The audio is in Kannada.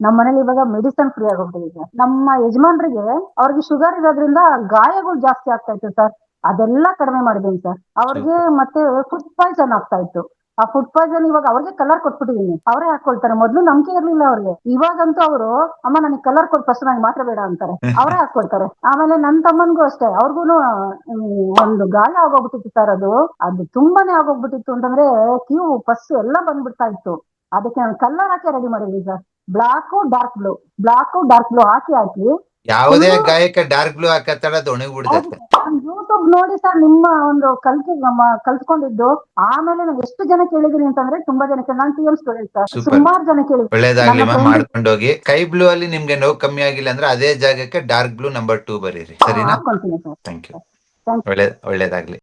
ನಮ್ಮ ಮನೇಲಿ ಇವಾಗ ಮೆಡಿಸನ್ ಫ್ರೀ ಆಗೋಗ್ಬಿಟ್ಟಿದೆ ಸರ್ ನಮ್ಮ ಯಜಮಾನ್ರಿಗೆ ಅವ್ರಿಗೆ ಶುಗರ್ ಇರೋದ್ರಿಂದ ಗಾಯಗಳು ಜಾಸ್ತಿ ಆಗ್ತಾ ಇತ್ತು ಸರ್ ಅದೆಲ್ಲ ಕಡಿಮೆ ಮಾಡಿದೀನಿ ಸರ್ ಅವ್ರಿಗೆ ಮತ್ತೆ ಫುಡ್ ಪಾಯ್ಸನ್ ಆಗ್ತಾ ಇತ್ತು. ಆ ಫುಡ್ ಪಾಯ್ಸನ್ ಇವಾಗ ಅವ್ರಿಗೆ ಕಲರ್ ಕೊಟ್ಬಿಟ್ಟಿದೀನಿ. ಅವರೇ ಹಾಕೊಳ್ತಾರೆ. ಮೊದ್ಲು ನಂಬಿಕೆ ಇರ್ಲಿಲ್ಲ ಅವ್ರಿಗೆ. ಇವಾಗಂತೂ ಅವರು ಅಮ್ಮ ನನಗೆ ಕಲರ್ ಕೊಡ್ ಫಸ್ಟ್ ನಂಗೆ ಮಾತ್ರ ಬೇಡ ಅಂತಾರೆ. ಅವರೇ ಹಾಕೊಳ್ತಾರೆ. ಆಮೇಲೆ ನನ್ ತಮ್ಮನ್ಗೂ ಅಷ್ಟೇ. ಅವ್ರಿಗೂ ಒಂದು ಗಾಯ ಆಗೋಗ್ಬಿಟ್ಟಿತ್ತು ಸರ್ ಅದು. ಅದು ತುಂಬಾನೇ ಆಗೋಗ್ಬಿಟ್ಟಿತ್ತು ಅಂತಂದ್ರೆ ಕ್ಯೂ ಫಸ್ಟ್ ಎಲ್ಲ ಬಂದ್ಬಿಡ್ತಾ ಇತ್ತು. ಅದಕ್ಕೆ ನಾನು ಕಲರ್ ಹಾಕಿ ರೆಡಿ ಮಾಡಿದ್ವಿ sir black dark blue black dark blue ಹಾಕಿ ಹಾಕಿ. ಯಾವುದೇ ಗಾಯಕ ಡಾರ್ಕ್ ಬ್ಲೂ ಹಾಕತ್ತಾಳ ಅದು ಒಣಗ್ಬಿಡ್ತೈತೆ. ಯೂಟ್ಯೂಬ್ ನೋಡಿ ಸರ್ ನಿಮ್ಮ ಒಂದು ಕಲ್ತಿ ನಮ್ಮ ಕಲ್ತ್ಕೊಂಡಿದ್ದು. ಆಮೇಲೆ ನಾನು ಎಷ್ಟು ಜನ ಕೇಳಿದೀನಿ ಅಂತಂದ್ರೆ ತುಂಬಾ ಜನ ನಾನು T M student sir Super. ಸುಮಾರು ಜನ ಕೇಳಿ ಒಳ್ಳೇದಾಗ್ಲಿ ನನ್ನ ಮಾ friend- ಮಾಡ್ಕೊಂಡೋಗಿ ಕೈ ಬ್ಲೂ ಅಲ್ಲಿ ನಿಮ್ಗೆ ನೋವು ಕಮ್ಮಿ ಆಗಿಲ್ಲ ಅಂದ್ರೆ ಅದೇ ಜಾಗಕ್ಕೆ ಡಾರ್ಕ್ ಬ್ಲೂ ನಂಬರ್ ಟೂ ಬರೀರಿ. ಸರಿನಾ? ಹಾಕೊಂತೀನಿ ಸರ್. ಥ್ಯಾಂಕ್ ಯು ಒಳ್ಳೆ ಒಳ್ಳೇದಾಗ್ಲಿ.